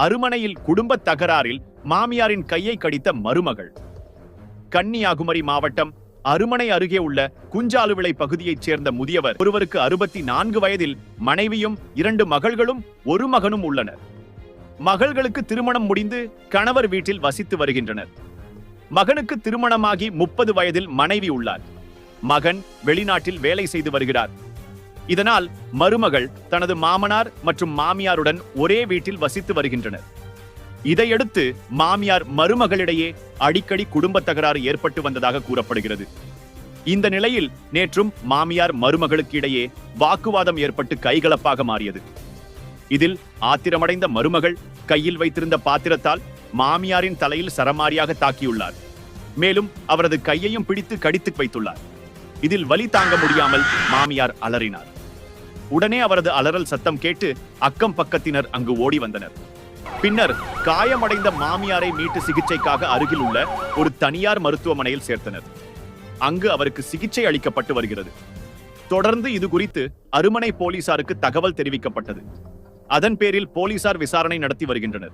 அருமனையில் குடும்பத் தகராறில் மாமியாரின் கையை கடித்த மருமகள். கன்னியாகுமரி மாவட்டம் அருமனை அருகே உள்ள குஞ்சாலுவிளை பகுதியைச் சேர்ந்த முதியவர் ஒருவருக்கு அறுபத்தி நான்கு வயதில் மனைவியும் இரண்டு மகள்களும் ஒரு மகனும் உள்ளனர். மகள்களுக்கு திருமணம் முடிந்து கணவர் வீட்டில் வசித்து வருகின்றனர். மகனுக்கு திருமணமாகி முப்பது வயதில் மனைவி உள்ளார். மகன் வெளிநாட்டில் வேலை செய்து வருகிறார். இதனால் மருமகள் தனது மாமனார் மற்றும் மாமியாருடன் ஒரே வீட்டில் வசித்து வருகின்றனர். இதையடுத்து மாமியார் மருமகளிடையே அடிக்கடி குடும்ப தகராறு ஏற்பட்டு வந்ததாக கூறப்படுகிறது. இந்த நிலையில் நேற்றும் மாமியார் மருமகளுக்கு இடையே வாக்குவாதம் ஏற்பட்டு கைகலப்பாக மாறியது. இதில் ஆத்திரமடைந்த மருமகள் கையில் வைத்திருந்த பாத்திரத்தால் மாமியாரின் தலையில் சரமாரியாக தாக்கியுள்ளார். மேலும் அவரது கையையும் பிடித்து கடித்து வைத்துள்ளார். இதில் வலி தாங்க முடியாமல் மாமியார் அலறினார். உடனே அவரது அலறல் சத்தம் கேட்டு அக்கம் பக்கத்தினர் அங்கு ஓடி வந்தனர். பின்னர் காயமடைந்த மாமியாரை மீட்டு சிகிச்சைக்காக அருகில் உள்ள ஒரு தனியார் மருத்துவமனையில் சேர்த்தனர். அங்கு அவருக்கு சிகிச்சை அளிக்கப்பட்டு வருகிறது. தொடர்ந்து இது குறித்து அருமனை போலீசாருக்கு தகவல் தெரிவிக்கப்பட்டது. அதன் பேரில் போலீசார் விசாரணை நடத்தி வருகின்றனர்.